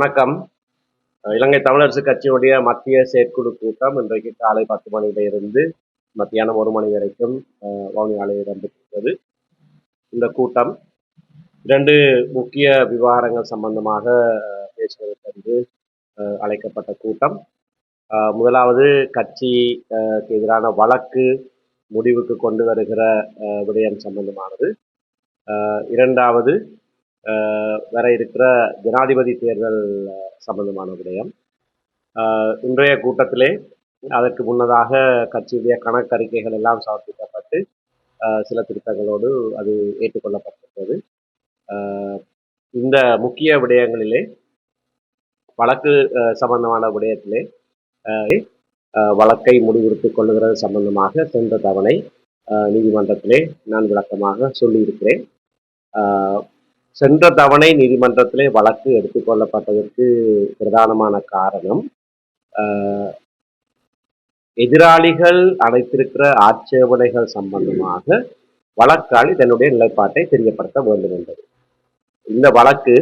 வணக்கம். இலங்கை தமிழரசு கட்சியினுடைய மத்திய செயற்குழு கூட்டம் இன்றைக்கு காலை பத்து மணியில இருந்து மத்தியானம் ஒரு மணி வரைக்கும் அஹ், வவுனியாவில் இடம்பெற்றது இந்த கூட்டம் இரண்டு முக்கிய விவகாரங்கள் சம்பந்தமாக பேசுவதற்கு அழைக்கப்பட்ட கூட்டம். முதலாவது கட்சிக்கு எதிரான வழக்கு முடிவுக்கு கொண்டு வருகிற விடயம் சம்பந்தமானது. இரண்டாவது வர இருக்கிற ஜனாதிபதி தேர்தல் சம்பந்தமான விடயம். இன்றைய கூட்டத்திலே அதற்கு முன்னதாக கட்சியுடைய கணக்கறிக்கைகள் எல்லாம் சமர்ப்பிக்கப்பட்டு சில திருத்தங்களோடு அது ஏற்றுக்கொள்ளப்பட்டிருக்கிறது. இந்த முக்கிய விடயங்களிலே வழக்கு சம்பந்தமான விடயத்திலே வழக்கை முடிவுறுத்திக் கொள்ளுகிறது சம்பந்தமாக சென்ற தவணை நீதிமன்றத்திலே நான் விளக்கமாக சொல்லியிருக்கிறேன். சென்ற தவணை நீதிமன்றத்திலே வழக்கு எடுத்துக்கொள்ளப்பட்டதற்கு பிரதானமான காரணம் எதிராளிகள் அழைத்திருக்கிற ஆட்சேபனைகள் சம்பந்தமாக வழக்காளி தன்னுடைய நிலைப்பாட்டை தெரியப்படுத்த வேண்டும் என்பது. இந்த வழக்கு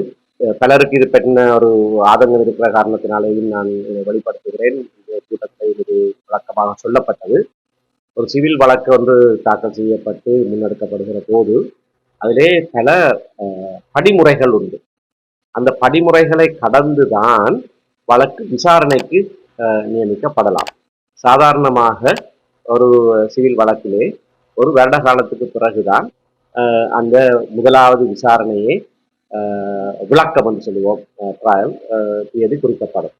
பலருக்கு இது பற்றின ஒரு ஆதங்கம் இருக்கிற காரணத்தினாலேயும் நான் வெளிப்படுத்துகிறேன். இந்த கூட்டத்தில் இது வழக்கமாக சொல்லப்பட்டது. ஒரு சிவில் வழக்கு ஒன்று தாக்கல் செய்யப்பட்டு முன்னெடுக்கப்படுகிற போது அதிலே பல படிமுறைகள் உண்டு. அந்த படிமுறைகளை கடந்து தான் வழக்கு விசாரணைக்கு நியமிக்கப்படலாம். சாதாரணமாக ஒரு சிவில் வழக்கிலே ஒரு வருட காலத்துக்கு பிறகுதான் அந்த முதலாவது விசாரணையை விளக்கம் என்று சொல்லுவோம் ட்ரையல் தேதி குறிக்கப்படும்.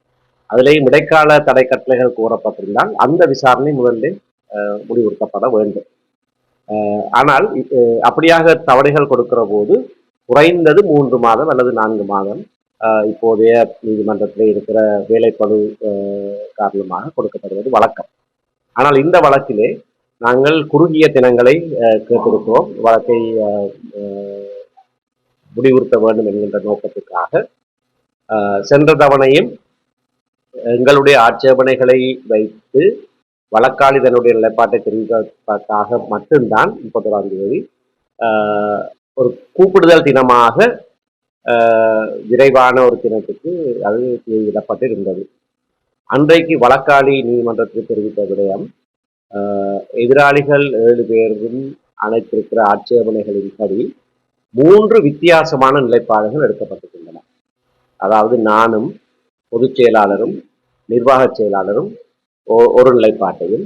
அதிலேயும் இடைக்கால தடை கட்டளைகள் கூறப்பட்டிருந்தால் அந்த விசாரணை முதலில் முடிவுறுத்தப்பட வேண்டும். ஆனால் அப்படியாக தவணைகள் கொடுக்கிற போது குறைந்தது மூன்று மாதம் அல்லது நான்கு மாதம் இப்போதைய நீதிமன்றத்தில் இருக்கிற வேலைப்பழு காரணமாக கொடுக்கப்படுவது வழக்கம். ஆனால் இந்த வழக்கிலே நாங்கள் குறுகிய தினங்களை கேட்டிருக்கிறோம். வழக்கை முடிவுறுத்த வேண்டும் என்கின்ற நோக்கத்துக்காக சென்ற தவணையும் எங்களுடைய ஆட்சேபனைகளை வைத்து வழக்காளி தன்னுடைய நிலைப்பாட்டை தெரிவிப்பதற்காக மட்டும்தான் முப்பத்தொராம் தேதி ஒரு கூப்பிடுதல் தினமாக விரைவான ஒரு தினத்துக்கு அது தேதியிடப்பட்டு இருந்தது. அன்றைக்கு வழக்காளி நீதிமன்றத்தில் தெரிவித்த விடயம் எதிராளிகள் ஏழு பேரும் அனைத்திருக்கிற ஆட்சேபனைகளின்படி மூன்று வித்தியாசமான நிலைப்பாடுகள் எடுக்கப்பட்டிருக்கின்றன. அதாவது நானும் பொதுச் செயலாளரும் நிர்வாகச் செயலாளரும் ஒரு நிலைப்பாட்டையும்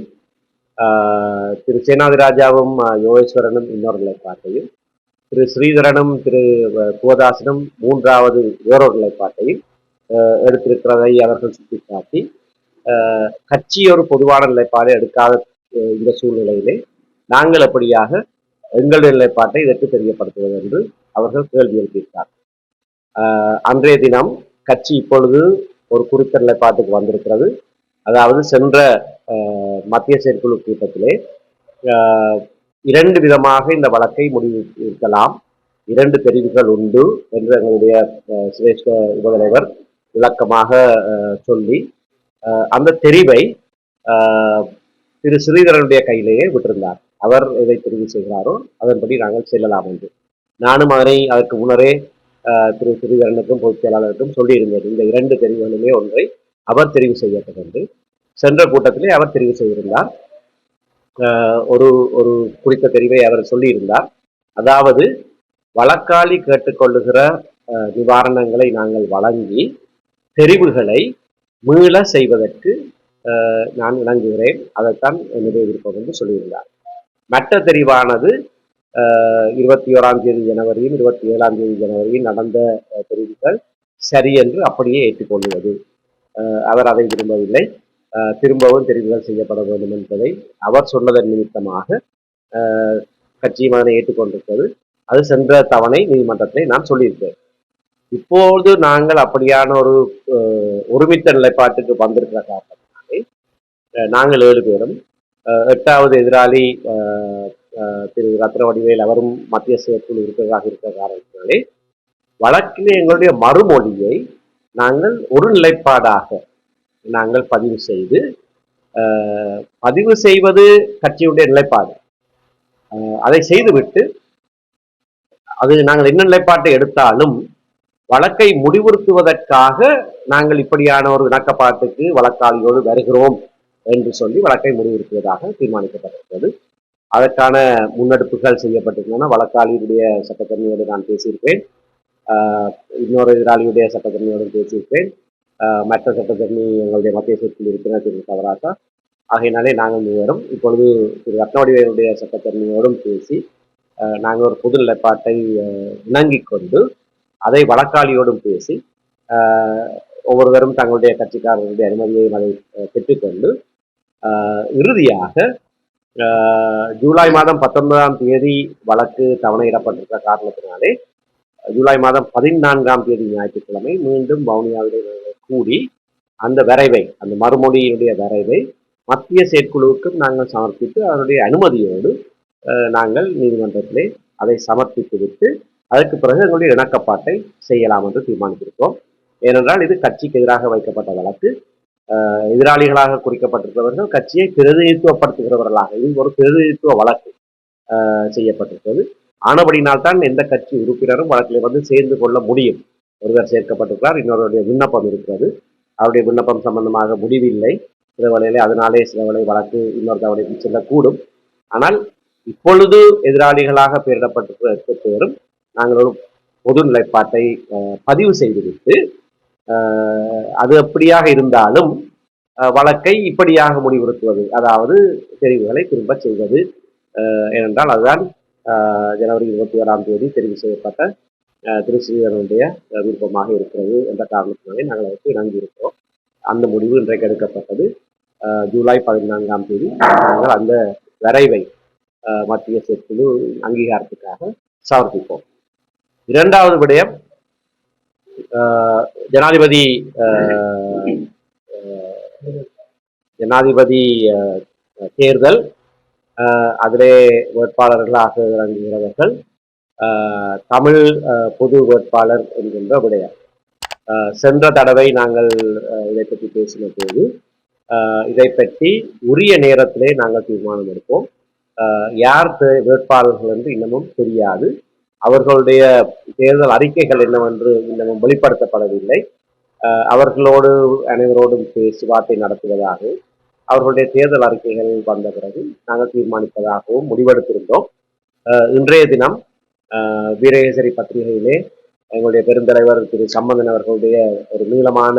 திரு சேனாதிராஜாவும் யோகேஸ்வரனும் இன்னொரு நிலைப்பாட்டையும் திரு ஸ்ரீதரனும் திரு அஹ், குவதாசனும் மூன்றாவது வேறொரு நிலைப்பாட்டையும் எடுத்திருக்கிறதை அவர்கள் சுட்டிக்காட்டி கட்சி ஒரு பொதுவான நிலைப்பாடு எடுக்காத இந்த சூழ்நிலையிலே நாங்கள் எப்படியாக எங்களுடைய நிலைப்பாட்டை இதற்கு தெரியப்படுத்துவது என்று அவர்கள் கேள்வி எழுப்பியிருக்கார் அன்றைய தினம் கட்சி இப்பொழுது ஒரு குறித்த நிலைப்பாட்டுக்கு வந்திருக்கிறது. அதாவது சென்ற மத்திய செயற்குழு கூட்டத்திலே இரண்டு விதமாக இந்த வழக்கை முடிவு இருக்கலாம் இரண்டு தெரிவுகள் உண்டு என்று எங்களுடைய சிரேஷ்ட உபதலைவர் விளக்கமாக சொல்லி அந்த தெரிவை திரு ஸ்ரீதரனுடைய கையிலேயே விட்டிருந்தார். அவர் எதை தெரிவு செய்கிறாரோ அதன்படி நாங்கள் செல்லலாம் என்று. நானும் அதனை அதற்கு முன்னரே திரு ஸ்ரீதரனுக்கும் பொதுச் செயலாளருக்கும் சொல்லியிருந்தேன். இந்த இரண்டு தெரிவுகளுமே ஒன்றை அவர் தெரிவு செய்யப்பட்டது சென்ற கூட்டத்திலே அவர் தெரிவு செய்திருந்தார். ஒரு ஒரு குறித்த தெரிவை அவர் சொல்லியிருந்தார். அதாவது வழக்காளி கேட்டுக்கொள்ளுகிற நிவாரணங்களை நாங்கள் வழங்கி தெரிவுகளை மீள செய்வதற்கு நான் இணங்குகிறேன் அதைத்தான் என்னுடைய விருப்பம் என்று சொல்லியிருந்தார். மற்ற தெரிவானது இருபத்தி ஓராம் தேதி ஜனவரியும் இருபத்தி ஏழாம் தேதி ஜனவரியும் நடந்த தெரிவுகள் சரி என்று அப்படியே ஏற்றுக்கொள்வது அவர் அதை விரும்பவில்லை. திரும்பவும் தெரிவுகள் செய்யப்பட வேண்டும் என்பதை அவர் சொன்னதன் நிமித்தமாக கட்சியும் அதனை ஏற்றுக்கொண்டிருக்கிறது. அது சென்ற தவணை நீதிமன்றத்தை நான் சொல்லியிருக்கேன் இப்போது நாங்கள் அப்படியான ஒரு ஒருமித்த நிலைப்பாட்டுக்கு வந்திருக்கிற காரணத்தினாலே நாங்கள் ஏழு பேரும் எட்டாவது எதிராளி திரு ரத்னவடிவேல் அவரும் மத்திய செயற்குழு இருக்கிறதாக இருக்கிற காரணத்தினாலே வழக்கிலே எங்களுடைய மறுமொழியை நாங்கள் ஒரு நிலைப்பாடாக நாங்கள் பதிவு செய்து ஆஹ், பதிவு செய்வது கட்சியுடைய நிலைப்பாடு. ஆஹ், அதை செய்துவிட்டு அது நாங்கள் என்ன நிலைப்பாட்டை எடுத்தாலும் வழக்கை முடிவுறுத்துவதற்காக நாங்கள் இப்படியான ஒரு இணக்கப்பாட்டுக்கு வழக்காளியோடு வருகிறோம் என்று சொல்லி வழக்கை முடிவுறுத்துவதாக தீர்மானிக்கப்பட்டிருக்கிறது. அதற்கான முன்னெடுப்புகள் செய்யப்பட்டிருந்தன வழக்காளியுடைய சட்டத்தன்மையோடு நான் பேசியிருப்பேன் இன்னொரு எதிராளியுடைய சட்டத்தரணியோடும் பேசியிருக்கிறேன் மற்ற சட்டத்தரணி எங்களுடைய மத்திய சூழலில் இருக்கிற திரு கவராசா ஆகையினாலே நாங்கள் மூவரும் இப்பொழுது திரு ரத்னவடிவேலுடைய சட்டத்தரணியோடும் பேசி நாங்கள் ஒரு புது நிலைப்பாட்டை இணங்கி கொண்டு அதை வழக்காளியோடும் பேசி ஒவ்வொருவரும் தங்களுடைய கட்சிக்காரர்களுடைய அனுமதியை அதை பெற்றுக்கொண்டு இறுதியாக ஜூலை மாதம் பத்தொன்பதாம் தேதி வழக்கு தவணையிடப்பட்டிருக்க காரணத்தினாலே ஜூலை மாதம் பதினான்காம் தேதி ஞாயிற்றுக்கிழமை மீண்டும் வவுனியாவிலே கூடி அந்த வரைவை அந்த மறுமொழியினுடைய வரைவை மத்திய செயற்குழுவுக்கும் நாங்கள் சமர்ப்பித்து அதனுடைய அனுமதியோடு நாங்கள் நீதிமன்றத்திலே அதை சமர்ப்பித்து விட்டு அதற்கு பிறகு எங்களுடைய இணக்கப்பாட்டை செய்யலாம் என்று தீர்மானித்திருக்கிறோம். ஏனென்றால் இது கட்சிக்கு எதிராக வைக்கப்பட்ட வழக்கு. எதிராளிகளாக குறிக்கப்பட்டிருக்கிறவர்கள் கட்சியை பிரதிநிதித்துவப்படுத்துகிறவர்களாக இது ஒரு பிரதிநிதித்துவ வழக்கு செய்யப்பட்டிருக்கிறது. ஆனபடினால் தான் எந்த கட்சி உறுப்பினரும் வழக்கில் வந்து சேர்ந்து கொள்ள முடியும். ஒருவர் சேர்க்கப்பட்டிருக்கிறார் இன்னொருடைய விண்ணப்பம் இருக்கிறது. அவருடைய விண்ணப்பம் சம்பந்தமாக முடிவில்லை. சில வேளையிலே அதனாலே சில வேளை வழக்கு இன்னொரு தவணைக்கு செல்லக்கூடும். ஆனால் இப்பொழுது எதிராளிகளாக பெயரிடப்பட்டிருக்கிற பேரும் நாங்கள் ஒரு பொது நிலைப்பாட்டை பதிவு செய்துவிட்டு அது அப்படியாக இருந்தாலும் வழக்கை இப்படியாக முடிவுறுத்துவது அதாவது தெரிவுகளை திரும்பச் செய்வது ஏனென்றால் அதுதான் ஜனவரி இருபத்தி ஏழாம் தேதி தெரிவு செய்யப்பட்ட திரு ஸ்ரீதரனுடைய விருப்பமாக இருக்கிறது என்ற காரணத்தினாலே நாங்கள் அதற்கு இணங்கியிருக்கிறோம் அந்த முடிவு இன்றைக்கு எடுக்கப்பட்டது. ஜூலை பதினான்காம் தேதி நாங்கள் அந்த வரைவை மத்திய செயற்குழு அங்கீகாரத்துக்காக சமர்ப்பிப்போம். இரண்டாவது விடயம் ஜனாதிபதி ஜனாதிபதி அஹ், தேர்தல் அதிலே வேட்பாளர்களாக இறங்குகிறவர்கள் தமிழ் பொது வேட்பாளர் என்கின்ற விடயம் சென்ற தடவை நாங்கள் இதை பற்றி பேசின போது இதை பற்றி உரிய நேரத்திலே நாங்கள் தீர்மானம் எடுப்போம். யார் வேட்பாளர்கள் என்று இன்னமும் தெரியாது. அவர்களுடைய தேர்தல் அறிக்கைகள் என்னவென்று இன்னமும் வெளிப்படுத்தப்படவில்லை. அவர்களோடு அனைவரோடும் பேச்சுவார்த்தை நடத்துவதாக அவர்களுடைய தேர்தல் அறிக்கைகள் வந்த பிறகு நாங்கள் தீர்மானிப்பதாகவும் முடிவெடுத்திருந்தோம். இன்றைய தினம் வீரகேசரி பத்திரிகையிலே எங்களுடைய பெருந்தலைவர் திரு சம்பந்தன் அவர்களுடைய ஒரு நீளமான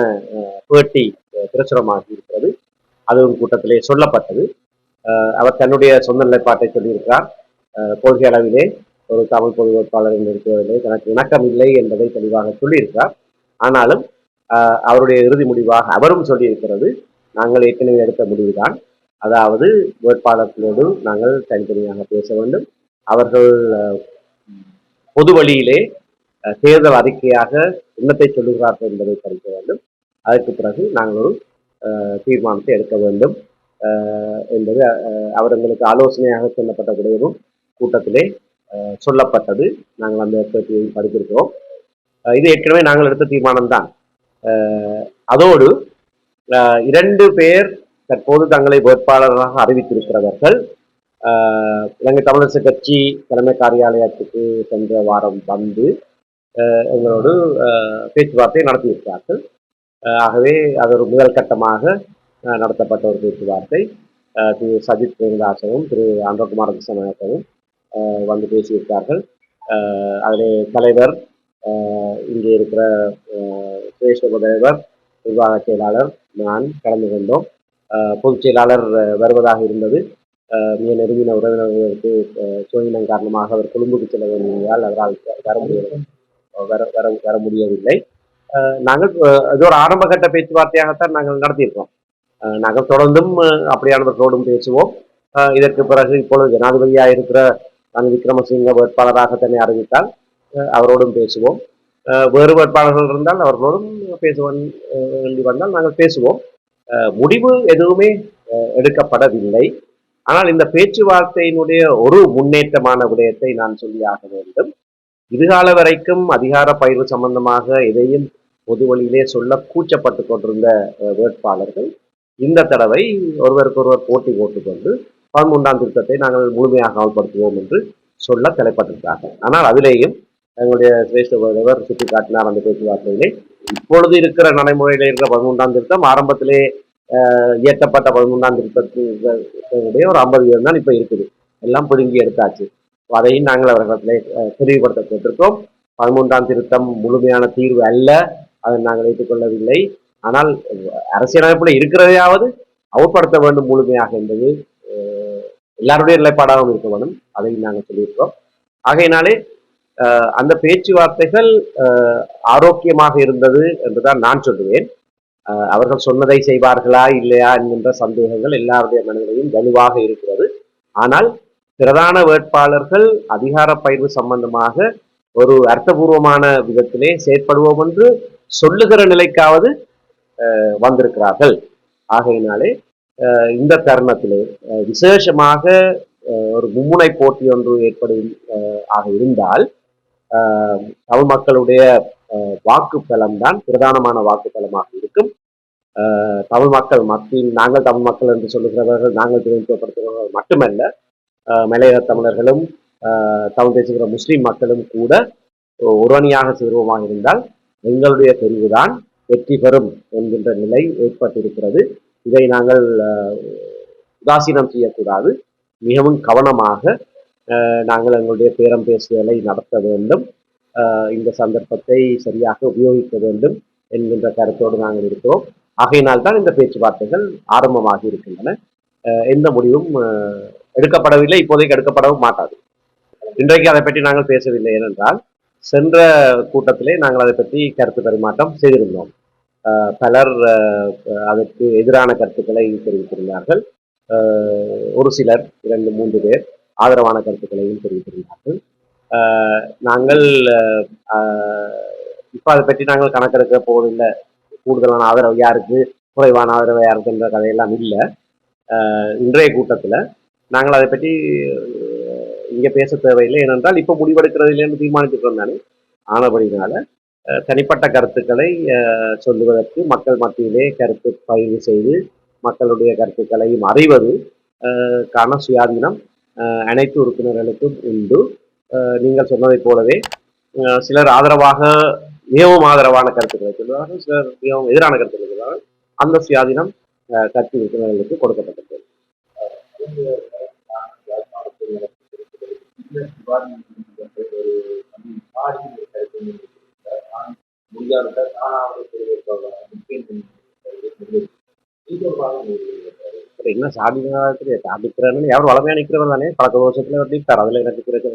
பேட்டி அஹ், பிரசுரமாகி இருக்கிறது. அதுவும் கூட்டத்திலே சொல்லப்பட்டது. அவர் தன்னுடைய சொந்த நிலைப்பாட்டை சொல்லியிருக்கிறார். கொள்கை அளவிலே ஒரு தமிழ் பொது வேட்பாளர் இருக்கிறதிலே தனக்கு இணக்கம் இல்லை என்பதை தெளிவாக சொல்லியிருக்கிறார். ஆனாலும் அவருடைய இறுதி முடிவாக அவரும் சொல்லியிருக்கிறது. நாங்கள் ஏற்கனவே எடுத்த முடிவுதான். அதாவது வேட்பாளர்களோடு நாங்கள் தனித்தனியாக பேச வேண்டும். அவர்கள் பொது வழியிலே தேர்தல் அறிக்கையாக என்னத்தை சொல்லுகிறார்கள் என்பதை படிக்க வேண்டும். அதற்கு பிறகு நாங்கள் ஒரு தீர்மானத்தை எடுக்க வேண்டும். என்பது அவர்களுக்கு ஆலோசனையாக சொல்லப்பட்ட விடயமும் கூட்டத்திலே சொல்லப்பட்டது. நாங்கள் அந்த பேட்டியை படித்திருக்கிறோம். இது ஏற்கனவே நாங்கள் எடுத்த தீர்மானம் தான் அதோடு இரண்டு பேர் தற்போது தங்களை வேட்பாளர்களாக அறிவித்திருக்கிறவர்கள். இலங்கை தமிழரசு கட்சி தலைமை காரியாலயத்துக்கு சென்ற வாரம் வந்து எங்களோடு பேச்சுவார்த்தை நடத்தியிருக்கிறார்கள். ஆகவே அது ஒரு முதல் கட்டமாக நடத்தப்பட்ட ஒரு பேச்சுவார்த்தை. திரு சஜித் பிரேமதாசனும் திரு அன்றகுமார் கிருஷ்ணநாயக்கனும் வந்து பேசியிருக்கார்கள் அதிலே தலைவர் இங்கே இருக்கிற அஹ், தலைவர் நிர்வாக செயலாளர் நான் கலந்து கொண்டோம். பொதுச் செயலாளர் வருவதாக இருந்தது. மிக நெருங்கின உறவினர்களுக்கு அஹ், காரணமாக அவர் கொழும்புக்கு செல்ல வேண்டியதால் அவரால் வர முடியவில்லை வர வர வர முடியவில்லை. நாங்கள் அது இது ஒரு ஆரம்ப கட்ட பேச்சுவார்த்தையாகத்தான் நாங்கள் நடத்தியிருக்கோம். நாங்கள் தொடர்ந்தும் அப்படியானவர்களோடும் பேசுவோம். இதற்கு பிறகு இப்பொழுது ஜனாதிபதியாக இருக்கிற ரன் விக்ரமசிங்க வேட்பாளராக தன்னை அறிவித்தால் அவரோடும் பேசுவோம். வேறு வேட்பாளர்கள் இருந்தால் அவர்களோடும் பேச வேண்டி வந்தால் நாங்கள் பேசுவோம். முடிவு எதுவுமே எடுக்கப்படவில்லை. ஆனால் இந்த பேச்சுவார்த்தையினுடைய ஒரு முன்னேற்றமான விடயத்தை நான் சொல்லியாக வேண்டும். இதுகால வரைக்கும் அதிகார பயிர்வு சம்பந்தமாக எதையும் பொது வழியிலே சொல்ல கூச்சப்பட்டு கொண்டிருந்த வேட்பாளர்கள் இந்த தடவை ஒருவருக்கொருவர் போட்டி போட்டுக்கொண்டு பதிமூன்றாம் திருத்தத்தை நாங்கள் முழுமையாக அமல்படுத்துவோம் என்று சொல்ல தலைப்பட்டிருக்காங்க ஆனால் அதிலேயும் எங்களுடைய சிரேஷ்டவர் சுட்டிக்காட்டினார் அந்த பேச்சுவார்த்தையிலே. இப்பொழுது இருக்கிற நடைமுறையில் இருக்கிற பதிமூன்றாம் திருத்தம் ஆரம்பத்திலே இயற்றப்பட்ட பதிமூன்றாம் திருத்தத்தினுடைய ஒரு ஐம்பது வீதம் தான் இப்போ இருக்குது. எல்லாம் பிடுங்கி எடுத்தாச்சு. அதையும் நாங்கள் அவர்களிடத்திலே அஹ், தெளிவுபடுத்த கேட்டிருக்கோம் பதிமூன்றாம் திருத்தம் முழுமையான தீர்வு அல்ல. அதை நாங்கள் ஏற்றுக்கொள்ளவில்லை ஆனால் அரசியலமைப்பில் இருக்கிறதையாவது அவுட்படுத்த வேண்டும் முழுமையாக என்பது எல்லாருடைய நிலைப்பாடாகவும் இருக்க வேண்டும். அதையும் நாங்கள் சொல்லியிருக்கிறோம். ஆகையினாலே அந்த பேச்சுவார்த்தைகள் ஆரோக்கியமாக இருந்தது என்றுதான் நான் சொல்லுவேன். அவர்கள் சொன்னதை செய்வார்களா இல்லையா என்கின்ற சந்தேகங்கள் எல்லாருடைய மனதிலையும் வலுவாக இருக்கிறது. ஆனால் பிரதான வேட்பாளர்கள் அதிகார பயிர்வு சம்பந்தமாக ஒரு அர்த்தபூர்வமான விதத்திலே செயற்படுவோம் என்று சொல்லுகிற நிலைக்காவது வந்திருக்கிறார்கள். ஆகையினாலே இந்த தருணத்திலே விசேஷமாக ஒரு மும்முனை போட்டி ஒன்று ஏற்படும் ஆக இருந்தால் தமிழ் மக்களுடைய வாக்கு வாக்கு பலம்தான் பிரதானமான வாக்கு பலமாக இருக்கும் தமிழ் மக்கள் மத்தியில் நாங்கள் தமிழ் மக்கள் என்று சொல்லுகிறவர்கள் நாங்கள் பிரதிநிதித்துவப்படுத்துகிறவர்கள் மட்டுமல்ல மலையக தமிழர்களும் தமிழ் பேசுகிற முஸ்லீம் மக்களும் கூட ஒருவணியாக சேருவமாக இருந்தால் எங்களுடைய தெரிவுதான் வெற்றி பெறும் என்கின்ற நிலை ஏற்பட்டிருக்கிறது. இதை நாங்கள் உதாசீனம் செய்யக்கூடாது. மிகவும் கவனமாக நாங்கள் எங்களுடைய பேரம் பேசுதலை நடத்த வேண்டும். இந்த சந்தர்ப்பத்தை சரியாக உபயோகிக்க வேண்டும் என்கின்ற கருத்தோடு நாங்கள் இருக்கிறோம். ஆகையினால் தான் இந்த பேச்சுவார்த்தைகள் ஆரம்பமாகி இருக்கின்றன. எந்த முடிவும் எடுக்கப்படவில்லை. இப்போதைக்கு எடுக்கப்படவும் மாட்டாது. இன்றைக்கு அதை பற்றி நாங்கள் பேசவில்லை ஏனென்றால் சென்ற கூட்டத்திலே நாங்கள் அதை பற்றி கருத்து பரிமாற்றம் செய்திருந்தோம். பலர் அதற்கு எதிரான கருத்துக்களை தெரிவித்திருந்தார்கள். ஒரு சிலர் இரண்டு மூன்று பேர். ஆதரவான கருத்துக்களையும் தெரிவித்திருந்தார்கள். நாங்கள் இப்போ அதை பற்றி நாங்கள் கணக்கெடுக்க போவதில்லை. கூடுதலான ஆதரவு யாருக்கு குறைவான ஆதரவு யாருக்குன்ற கதையெல்லாம் இல்லை. இன்றைய கூட்டத்தில் நாங்கள் அதை பற்றி இங்கே பேச தேவையில்லை. ஏனென்றால் இப்போ முடிவெடுக்கிறதில்லைன்னு தீர்மானித்துக்கிறோம் தானே ஆனபடினால தனிப்பட்ட கருத்துக்களை சொல்லுவதற்கு மக்கள் மத்தியிலே கருத்து பயிர் செய்து மக்களுடைய கருத்துக்களையும் அறிவது காண சுயாதீனம். அனைத்து உறுப்பினர்களுக்கும் உண்டு. நீங்கள் சொன்னதைப் போலவே சிலர் ஆதரவாக மிகவும் ஆதரவான கருத்துக்களை சொல்லுவார்கள் சிலர் மிகவும் எதிரான கருத்துக்களை சொல்லுவார்கள். அந்த சுயாதீனம் கட்சி உறுப்பினர்களுக்கு கொடுக்கப்பட்டது. என்ன ಸಾಧಿಸಲಿಕ್ಕೆ ಸಾಧಿಸ್ತಾರೆ ಯಾರು ಒಳಗೆ ನಿಕ್ಕಿರೋದಾನೆ ಪಳಕ ದೋಷಕ್ಕೆ ಕಡವಲೆ ನಿಕ್ಕಿರೋದು